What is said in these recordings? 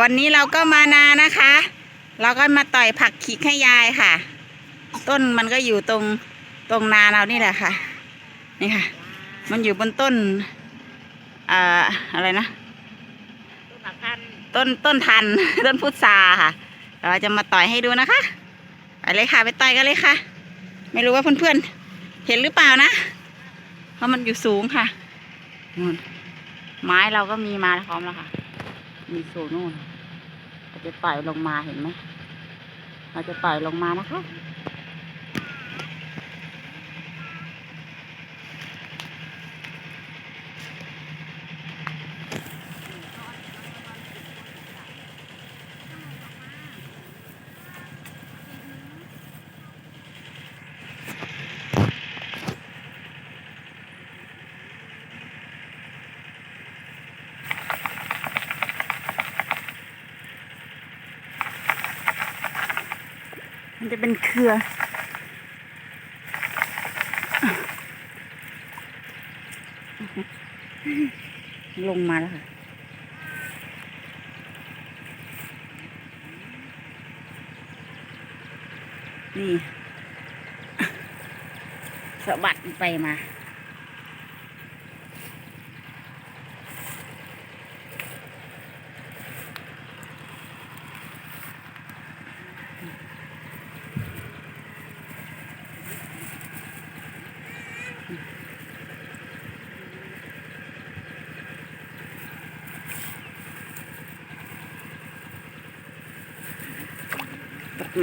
วันนี้เราก็มานานะคะ เราก็มาต่อยผักขีกให้ยายค่ะ ต้นมันก็อยู่ตรงตรงนาเรานี่แหละค่ะ นี่ค่ะ มันอยู่บนต้นอ่าอะไรนะต้นทันต้นต้นทัน ต้นพุทราค่ะ เราจะมาต่อยให้ดูนะคะไปเลยค่ะ ไปต่อยกันเลยค่ะ ไม่รู้ว่าเพื่อนๆเห็นหรือเปล่านะ เพราะมันอยู่สูงค่ะนู่นไม้เราก็มีมาพร้อมแล้วค่ะ มีโซนู่นเราจะต่อยลงมาเห็นไหมเราจะต่อยลงมานะคะ มันจะเป็นเครือลงมาแล้วค่ะ นี่สะบัดไปมา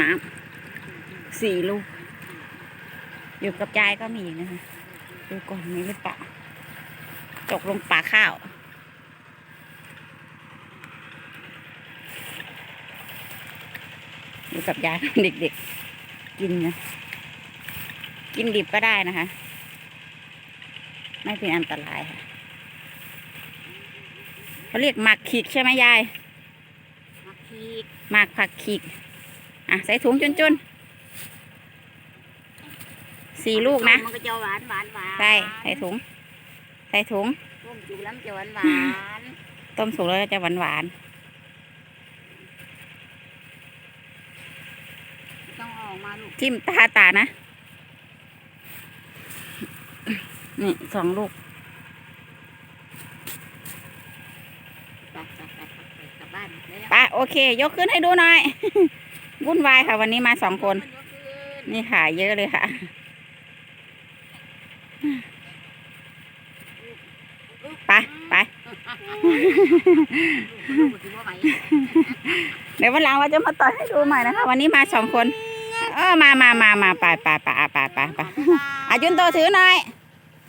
น้ำสี่ลูก อยู่กับยายก็มีอีกนะคะดูก่อนมีหรือเปล่าตกลงป่าข้าว อยู่กับยายเด็กๆ กินนะกินดิบก็ได้นะคะ ไม่เป็นอันตรายค่ะเขาเรียกหมักขีกใช่ไหมยายหมากขีกหมากผักขีก อะใส่ถุงจุนจุนๆสี่ลูกนะมันก็จะหวานหวานหวานใส่ใส่ถุง ใส่ถุง ต้มจุแล้วมันจะหวานหวานต้มสุกแล้วจะหวานหวานต้องออกมาลูกๆจิ้มตาตานะ นี่สองลูกไปไปไปไปกลับบ้านแล้วไปโอเค ยกขึ้นให้ดูหน่อย วุ่นวายค่ะ วันนี้มาสองคนยกขึ้นนี่ค่ะเยอะเลยค่ะ ไปไปลูกถือว่าไหวเดี๋ยววันหลังเราจะมาต่อยให้ดูใหม่นะคะ วันนี้มาสองคน เออมามามามาไปไปไปอะไปไปไปอายุนโตถือหน่อย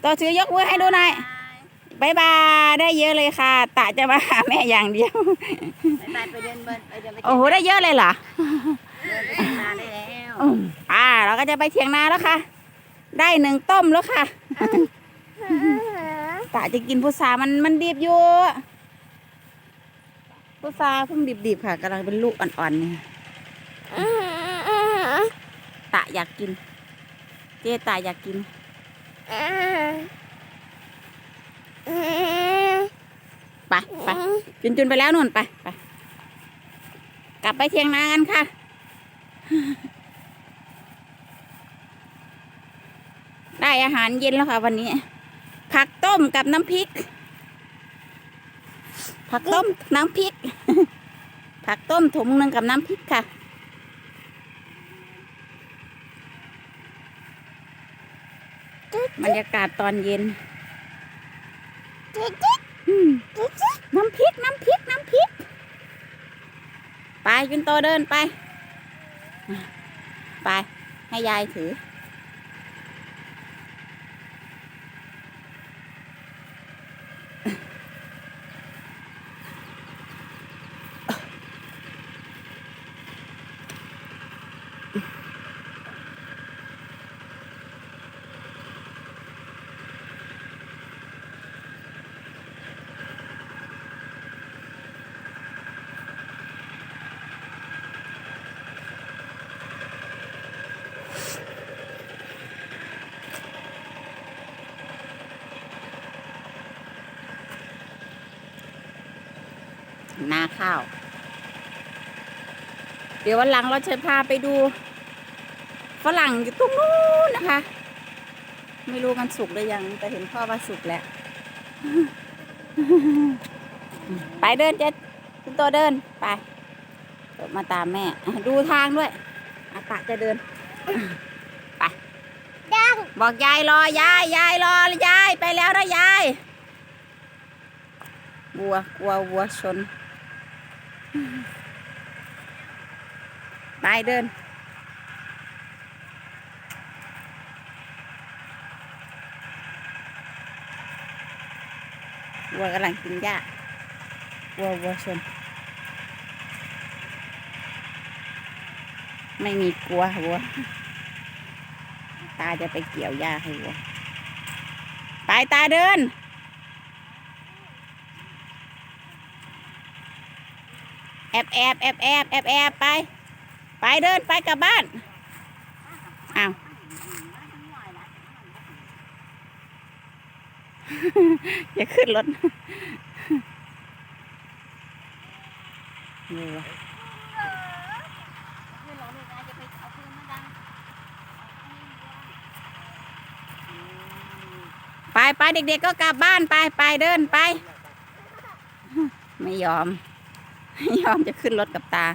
โตถือยกมือให้ดูหน่อย บายบาย ได้เยอะเลยค่ะ ตะจะมาหาแม่อย่างเดียว ไปไปเดินเบินไปเดินไปโอ้โห ได้เยอะเลยเหรอเดินไปนานได้แล้วอืมอ่า เราก็จะไปเถียงนาแล้วค่ะ ได้หนึ่งต้มแล้วค่ะ ตะจะกินพุทรามันมันดิบอยู่ พุทราเพิ่งดิบๆค่ะกำลังเป็นลูกอ่อนๆเนี่ยตะอยากกิน เจ๊ตะอยากกิน ไปไปจุนจุนไปแล้วนู่นไปไปกลับไปเทียงนากันค่ะ ได้อาหารเย็นแล้วค่ะ วันนี้ ผักต้มกับน้ำพริก ผักต้มน้ำพริก ผักต้มถุงหนึ่งกับน้ำพริกค่ะบรรยากาศตอนเย็น น้ำพริก น้ำพริก น้ำพริก ไปจุนโตเดินไป ไป ให้ยายถือ นาข้าว เดี๋ยววันหลังเราจะพาไปดูฝรั่งอยู่ตรงนู้นนะคะ ไม่รู้มันสุกหรือยัง แต่เห็นพ่อว่าสุกแล้ว ไปเดินเจ็ดคุณตัวเดินไปมาตามแม่ ดูทางด้วยอากาศจะเดิน ไปดังบอกยายรอยายยายรอยายไปแล้วนะยายวัวกัววัวชน ไปเดิน วัวกำลังกินหญ้าวัววัวชน ไม่มีกลัววัว ตาจะไปเกี่ยวหญ้าให้วัว ไปตาเดิน แอบแอบแอบแอบแอบแอบไป ไปเดินไปกลับบ้านอ้าวอย่าขึ้นรถวัวคือเนะไปเอไปไปเด็กๆก็กลับบ้านไปไปเดินไป ไม่ยอม ยอมจะขึ้นรถกับตา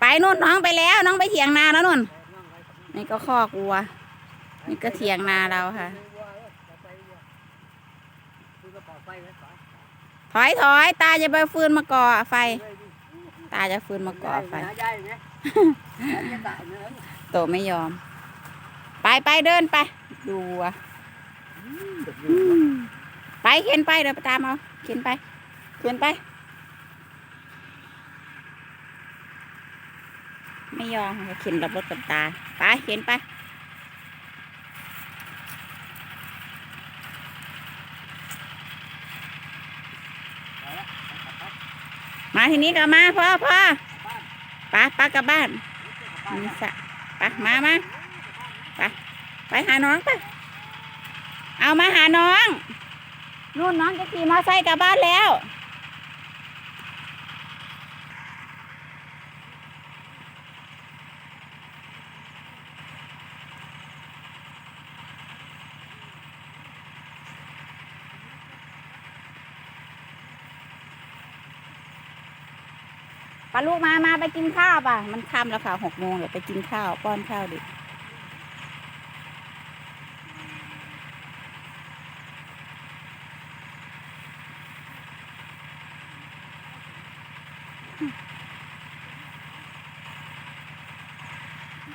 ไปนู่นน้องไปแล้ว น้องไปเถียงนาแล้วนู่น นี่ก็คอกวัว นี่ก็เถียงนาเราค่ะ ถอยถอยตาจะไปฟืนมาก่อไฟ ตาจะฟืนมาก่อไฟโตไม่ยอม ไปไปเดินไป ดูวัวอืมไปเข็นไปเดี๋ยวไปตามเอาเข็นไปเข็นไป ไม่ยอมค่ะเข็นรับรถกับตา ไปเข็นไปมาทีนี้ก็มาพ่อพ่อไปไปกลับบ้านนี่สะไปมามาไปไปหาน้องไปเอามาหาน้องนู่นน้องจะขี่มอเตอร์ไซค์กลับบ้านแล้ว ลูกมามาไปกินข้าวป่ะ มันค่ำแล้วค่ะหกโมงเดี๋ยวไปกินข้าวป้อนข้าวด็ก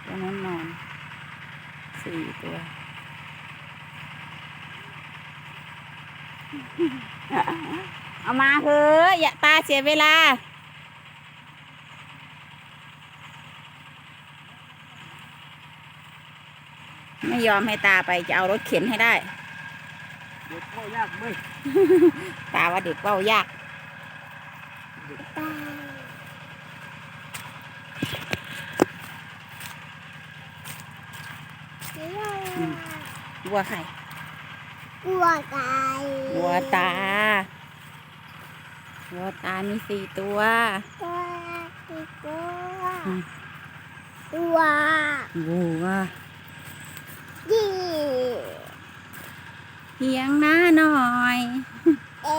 ตัวนั้นนอนสี่ตัวเอามาเถอะอย่าตาเสียเวลา ไม่ยอมให้ตาไปจะเอารถเข็นให้ได้ เด็กพ่อยากไหมตาว่าเด็กเว้ายากวัวไข่กลัวไก่วัวตาวัวตามีสี่ตัวตัวอีกตัวอืมตัววัว ดี เพียงหน้าหน่อย เอ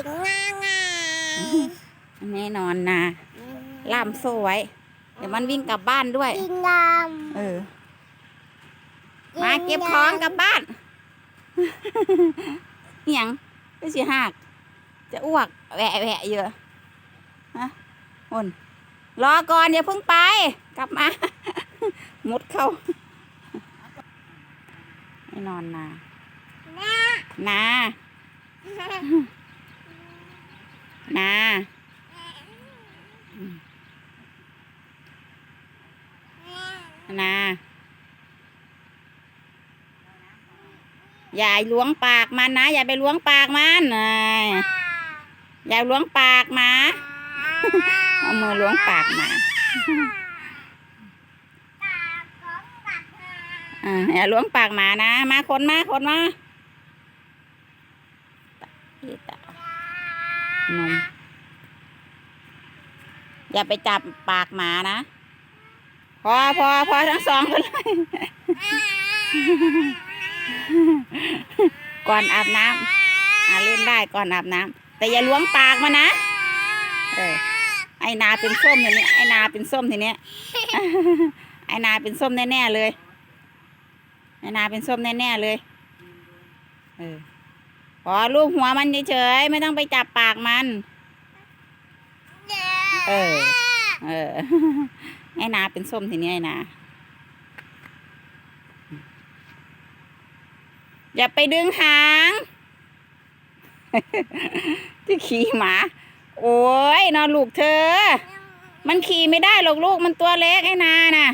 งง่ายง่ายแน่นอนนะล่ามโซ่ไว้ เดี๋ยวมันวิ่งกลับบ้านด้วย กินงามเออมาเก็บของกลับบ้าน เหียงก็สิหักจะอ้วกแหวะแหวะเยอะฮะอนรอก่อนอย่าเพิ่งไป กลับมา มุดเข้าไม่นอนนา นะนานานาอย่าล้วงปากมันนะ อย่าไปล้วงปากมันนายอย่าล้วงปากหมาเอามือล้วงปากหมาอ่าอย่าล้วงปากหมานะ มาคนมาคนมา ตะอีตะนมอย่าไปจับปากหมานะ พอพอพอทั้งสองคนเลยก่อนอาบน้ำอ่าเล่นได้ก่อนอาบน้ำแต่อย่าล้วงปากมานะเออไอ้นาเป็นส้มทีนี้ไอ้นาเป็นส้มทีเนี้ยไอ้นาเป็นส้มแน่ๆเลยไอ้นาเป็นส้มแน่ๆเลยเออ พอลูกหัวมันเฉยๆไม่ต้องไปจับปากมัน เออ เออ ไอ้นาเป็นส้มทีนี้ไอ้นาอย่าไปดึงหาง ที่ขี่หมา โอ้ยนอนลูกเธอ มันขี่ไม่ได้หรอกลูกมันตัวเล็กไอ้นาน่ะ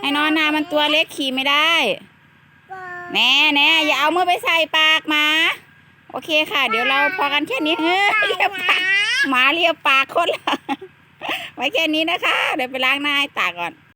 ไอ้นอนนามันตัวเล็กขี่ไม่ได้ แน่แน่อย่าเอามือไปใส่ปากหมา โอเคค่ะ เดี๋ยวเราพอกันแค่นี้เฮ้ยเรียบปากหมาเรียบปากคนละไว้แค่นี้นะคะ เดี๋ยวไปล้างหน้าให้ตาก่อน